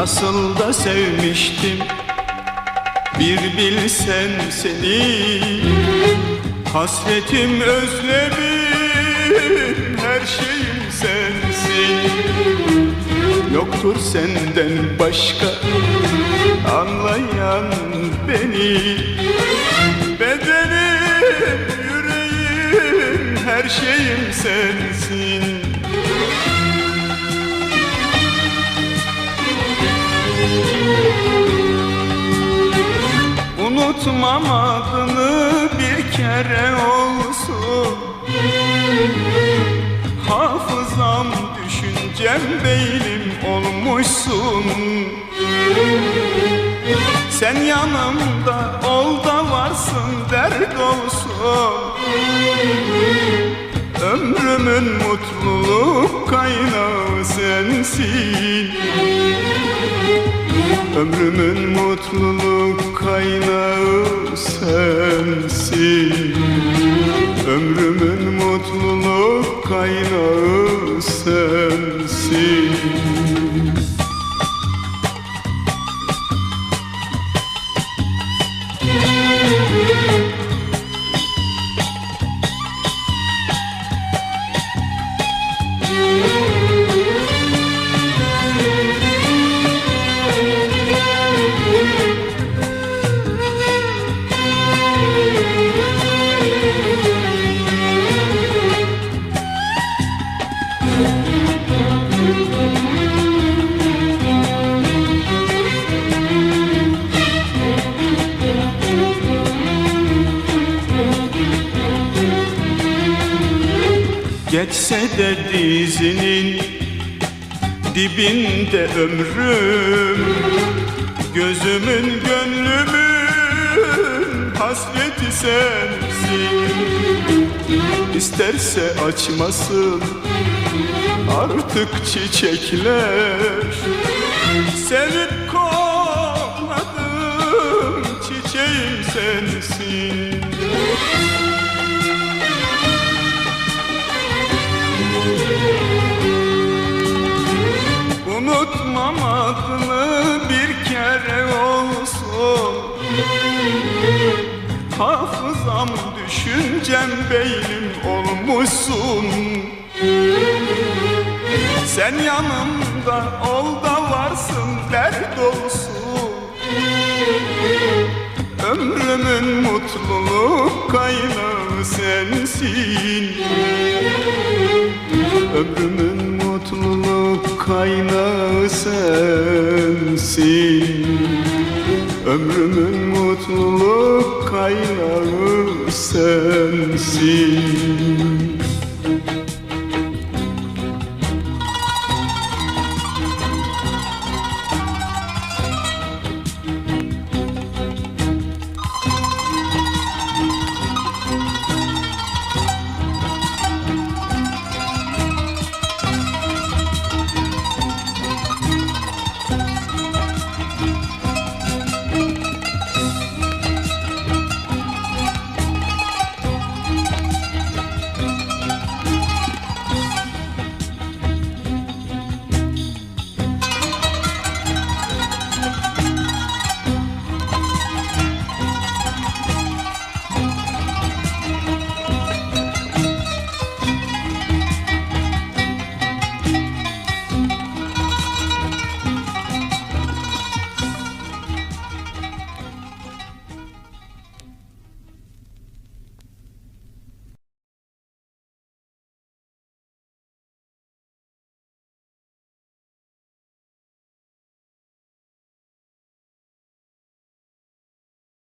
Nasıl da sevmiştim Bir bilsen seni Hasretim özlemim Her şeyim sensin. Yoktur senden başka Anlayan beni. Bedenim, yüreğim Her şeyim sensin Unutmam adını bir kere olsun. Hafızam, düşüncem, beynim olmuşsun. Sen yanımda ol da varsın dert olsun. Ömrümün mutluluk kaynağı sensin Ömrümün mutluluk kaynağı sensin. Ömrümün mutluluk kaynağı sensin Geçse de dizinin dibinde ömrüm. Gözümün gönlümün hasreti sensin. İsterse açmasın artık çiçekler. Sevip kokladım çiçeğim sensin Unutmam adını bir kere olsun. Hafızam, düşüncem, beynim olmuşsun. Sen yanımda ol da varsın dert olsun. Ömrümün mutluluk kaynağı sensin. Ömrümün kaynağı sensin. Ömrümün mutluluk kaynağı sensin